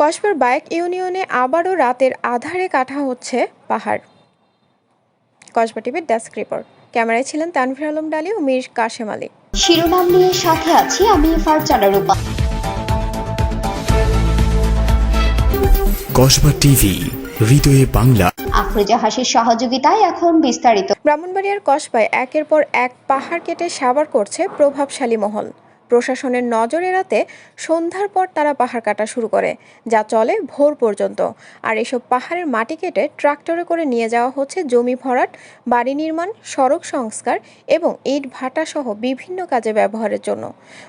কসবার bike ইউনিয়নে আবারও রাতের আধারে কাটা হচ্ছে পাহাড়। কসবা টিভির ডেস্ক রিপোর্ট। ক্যামেরায় ছিলেন তানভীর আলম ডালি ও মীর কাশেম আলী। শিরোনাম নিয়ে সাথে আছি আমি ফারজানা রূপা। কসবা টিভি হৃদয়ে বাংলা। আফরোজা হাসির সহযোগিতায় এখন বিস্তারিত। ব্রাহ্মণবাড়িয়ার কসবায় একের পর এক পাহাড় কেটে সাবার করছে প্রভাবশালী মহল। প্রশাসনের নজর এড়াতে সন্ধ্যার পর তারা পাহাড় কাটা শুরু করে, যা চলে ভোর পর্যন্ত। আর এসব পাহাড়ের মাটি কেটে ট্রাক্টরে করে নিয়ে যাওয়া হচ্ছে জমি ভরাট, বাড়ি নির্মাণ, সড়ক সংস্কার এবং ইট ভাটা সহ বিভিন্ন কাজে ব্যবহারের জন্য।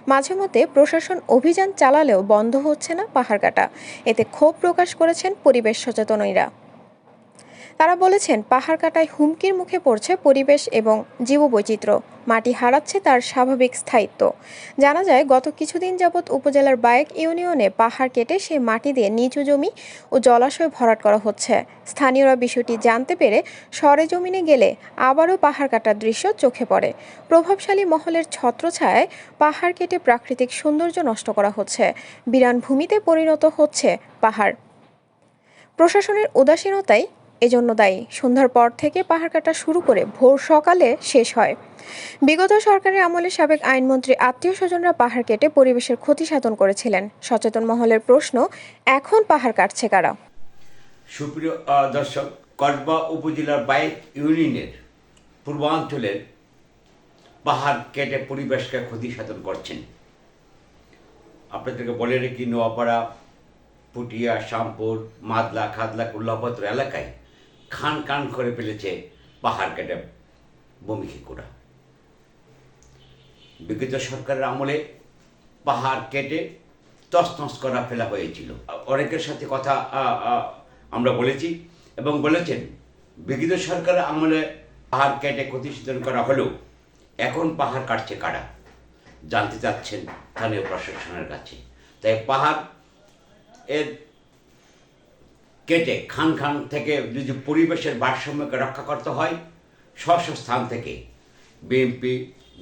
মাঝে মধ্যে প্রশাসন অভিযান চালালেও বন্ধ হচ্ছে না পাহাড় কাটা। এতে ক্ষোভ প্রকাশ করেছেন পরিবেশ সচেতনীরা তারা বলেছেন, পাহাড় কাটায় হুমকির মুখে পড়ছে পরিবেশ এবং জীববৈচিত্র্য। মাটি হারাচ্ছে তার স্বাভাবিক স্থায়িত্ব। জানা যায়, গত কিছুদিন যাবৎ উপজেলার বায়েক ইউনিয়নে পাহাড় কেটে সেই মাটি দিয়ে নিচু জমি ও জলাশয় ভরাট করা হচ্ছে। স্থানীয়রা বিষয়টি জানতে পেরে সরেজমিনে গেলে আবারও পাহাড় কাটার দৃশ্য চোখে পড়ে। প্রভাবশালী মহলের ছত্রছায়ায় পাহাড় কেটে প্রাকৃতিক সৌন্দর্য নষ্ট করা হচ্ছে। বিরান ভূমিতে পরিণত হচ্ছে পাহাড়। প্রশাসনের উদাসীনতাই এজন্য দায়ী। সন্ধ্যার পর থেকে পাহাড় কাটা শুরু করে ভোর সকালে শেষ হয়। বিগত সরকারের আমলে সাবেক আইনমন্ত্রী আত্মীয় স্বজনরা পাহাড় কেটে পরিবেশের ক্ষতি সাধন করেছিলেন। সচেতন মহলের প্রশ্ন, এখন পাহাড় কাটছে কারা? সুপ্রিয় দর্শক কসবা উপজেলার বাইক ইউনিয়নের পূর্বাঞ্চলের পাহাড় কেটে পরিবেশকে ক্ষতি সাধন করছেন। আপনাদেরকে বলে রেখি, নোয়াপাড়া, পুটিয়া, শ্যামপুর, মাদলা, খাদলা, কুল্লাপত্র এলাকায় খান খান করে ফেলেছে পাহাড় কেটে বমি করা বিগত সরকারের আমলে পাহাড় কেটে তছনছ করা ফেলা হয়েছিল। অনেকের সাথে কথা আমরা বলেছি এবং বলেছেন, বিগত সরকারের আমলে পাহাড় কেটে ক্ষতিসাধন করা হলেও এখন পাহাড় কাটছে কারা? জানতে চাচ্ছেন স্থানীয় প্রশাসনের কাছে। তাই পাহাড় এর কেটে খান খান থেকে যদি পরিবেশের ভারসাম্যকে রক্ষা করতে হয় স্ব স্থান থেকে বিএনপি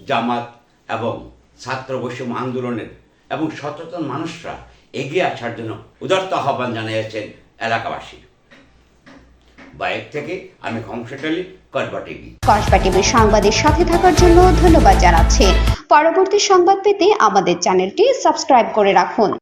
জামাত এবং ছাত্র বৈষম্য আন্দোলনের এবং সচেতন মানুষরা এগিয়ে আসার জন্য উদার্ত আহ্বান জানিয়েছেন এলাকাবাসী। বাইক থেকে আমি খমসেটালি কসবা টিভি। কসবা টিভির সংবাদের সাথে থাকার জন্য ধন্যবাদ জানাচ্ছি। পরবর্তী সংবাদ পেতে আমাদের চ্যানেলটি সাবস্ক্রাইব করে রাখুন।